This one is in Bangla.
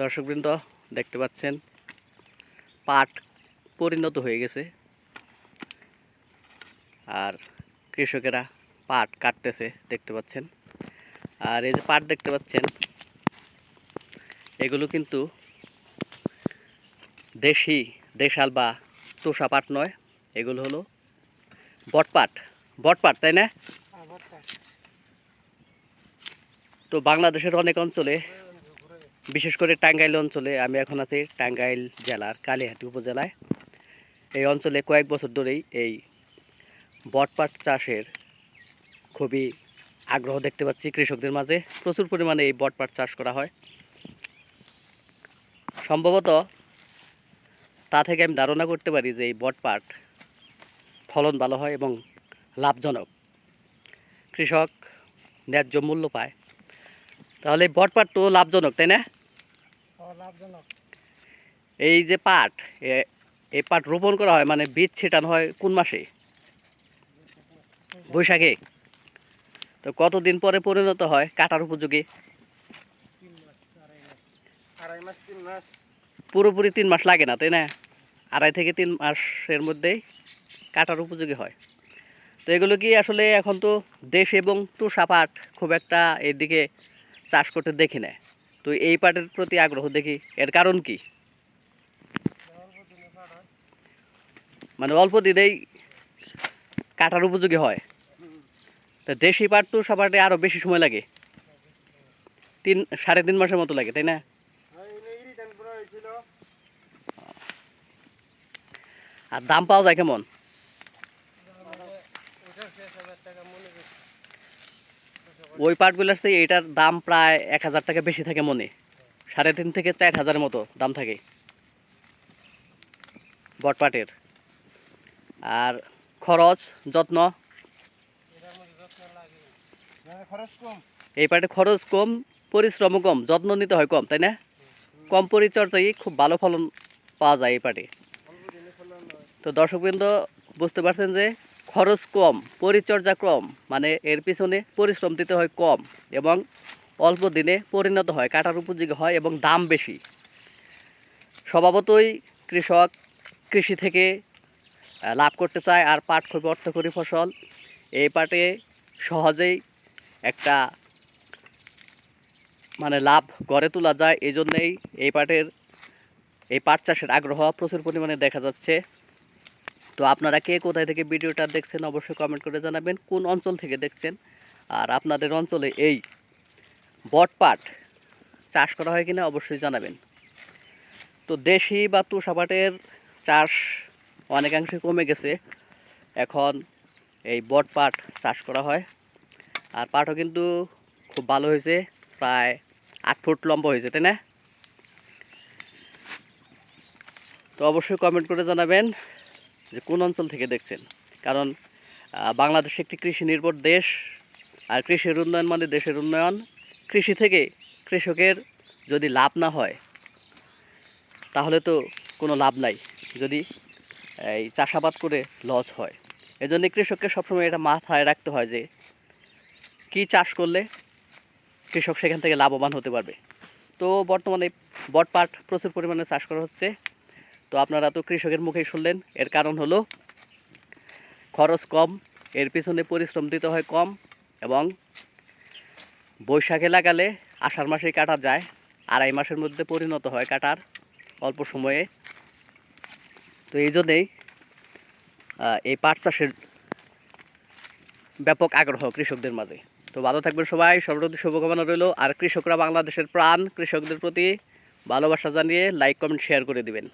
দর্শকবৃন্দ দেখতে পাচ্ছেন পাট পরিণত হয়ে গেছে। আর কৃষকেরা পাট কাটতেছে দেখতে পাচ্ছেন। আর এই যে পাট দেখতে পাচ্ছেন এগুলো কিন্তু দেশি দেশাল বা তোষা পাট নয় এগুলো হলো বটপাট বটপাট তাই না? তো বাংলাদেশের অনেক অঞ্চলে বিশেষ করে টাঙ্গাইল অঞ্চলে আমি এখন আছি টাঙ্গাইল জেলার কালীহাটি উপজেলায়। এই অঞ্চলে কয়েক বছর ধরেই এই বটপাট চাষের খুবই আগ্রহ দেখতে পাচ্ছি কৃষকদের মাঝে। প্রচুর পরিমাণে এই বটপাট চাষ করা হয়। সম্ভবত তা থেকে আমি ধারণা করতে পারি যে এই বটপাট ফলন ভালো হয় এবং লাভজনক। কৃষক ন্যায্য মূল্য পায়। তাহলে বটপাট তো লাভজনক, তাই না? এই যে পাট এই পাট রোপণ করা হয় মানে বীজ ছেটানো হয় কোন মাসে? বৈশাখে। তো কতদিন পরে পরিণত হয় কাটার উপযোগী? পুরোপুরি তিন মাস লাগে না তাই না? আড়াই থেকে তিন মাসের মধ্যেই কাটার উপযোগী হয়। তো এগুলো কি আসলে এখন তো দেশ এবং তুষা পাট খুব একটা এদিকে চাষ করতে দেখি না। তো এই পাটের প্রতি আগ্রহ দেখি, এর কারণ কি? মানে অল্প দিনেই কাটার উপযোগী হয়। তা দেশি পাট তো পাটে আরও বেশি সময় লাগে। তিন, সাড়ে তিন মাসের মতো লাগে, তাই না? আর দাম পাওয়া যায় কেমন ওটা শেষ হাজার টাকা মনে করছি ওই পাটগুলোর চেয়ে এটার দাম প্রায় এক হাজার টাকা বেশি থাকে মনে। সাড়ে তিন থেকে চার হাজারের মতো দাম থাকে। বটপাটের আর খরচ, যত্ন? এই পাটে খরচ কম, পরিশ্রমও কম, যত্ন নিতে হয় কম, তাই না? কম পরিচর্যায় খুব ভালো ফলন পাওয়া যায় এই পাটে। তো দর্শকবৃন্দ, বুঝতে পারছেন যে খরচ কম, পরিচর্যা কম মানে এর পিছনে পরিশ্রম দিতে হয় কম এবং অল্প দিনে পরিণত হয়, কাটার উপযোগী হয় এবং দাম বেশি। স্বভাবতই কৃষক কৃষি থেকে লাভ করতে চায় আর পাট খুবই অর্থকরী ফসল। এই পাটে সহজেই একটা মানে লাভ গড়ে তোলা যায়। এই জন্যেই এই পাটের, এই পাট চাষের আগ্রহ প্রচুর পরিমাণে দেখা যাচ্ছে। তো আপনারা কে কোথায় থেকে ভিডিওটা দেখছেন অবশ্যই কমেন্ট করে জানাবেন, কোন অঞ্চল থেকে দেখছেন? আর আপনাদের অঞ্চলে এই বটপাট চাষ করা হয় কিনা অবশ্যই জানাবেন। তো দেশি বা তুষাপাটের চাষ অনেকাংশে কমে গেছে। এখন এই বটপাট চাষ করা হয়। আর পাটও কিন্তু খুব ভালো হয়েছে, প্রায় আট ফুট লম্বা হয়েছে, তাই না? তো অবশ্যই কমেন্ট করে জানাবেন। যে কোন অঞ্চল থেকে দেখছেন? কারণ বাংলাদেশ একটি কৃষি নির্ভর দেশ, আর কৃষির উন্নয়ন মানে দেশের উন্নয়ন। কৃষি থেকে কৃষকের যদি লাভ না হয়, তাহলে তো কোনো লাভ নাই, যদি, এই চাষাবাদ করে লস হয়। এজন্য কৃষককে সবসময় এটা মাথায় রাখতে হয় যে, কি চাষ করলে কৃষক সেখান থেকে লাভবান হতে পারবে। তো বর্তমানে বটপাট প্রচুর পরিমাণে চাষ করা হচ্ছে। তো আপনারা তো কৃষকের মুখেই শুনলেন। এর কারণ হলো, খরচ কম, এর পিছনে পরিশ্রম দিতে হয় কম এবং বৈশাখে লাগালে আষাঢ় মাসেই কাটা যায়, আড়াই মাসের মধ্যে পরিণত হয় কাটার অল্প সময়ে। তো এই জন্যেই এই পাট চাষের ব্যাপক আগ্রহ কৃষকদের মাঝে। তো ভালো থাকবেন সবাই সর্বপ্রতি শুভকামনা রইল। আর কৃষকরা বাংলাদেশের প্রাণ, কৃষকদের প্রতি ভালোবাসা জানিয়ে লাইক কমেন্ট শেয়ার করে দিবেন।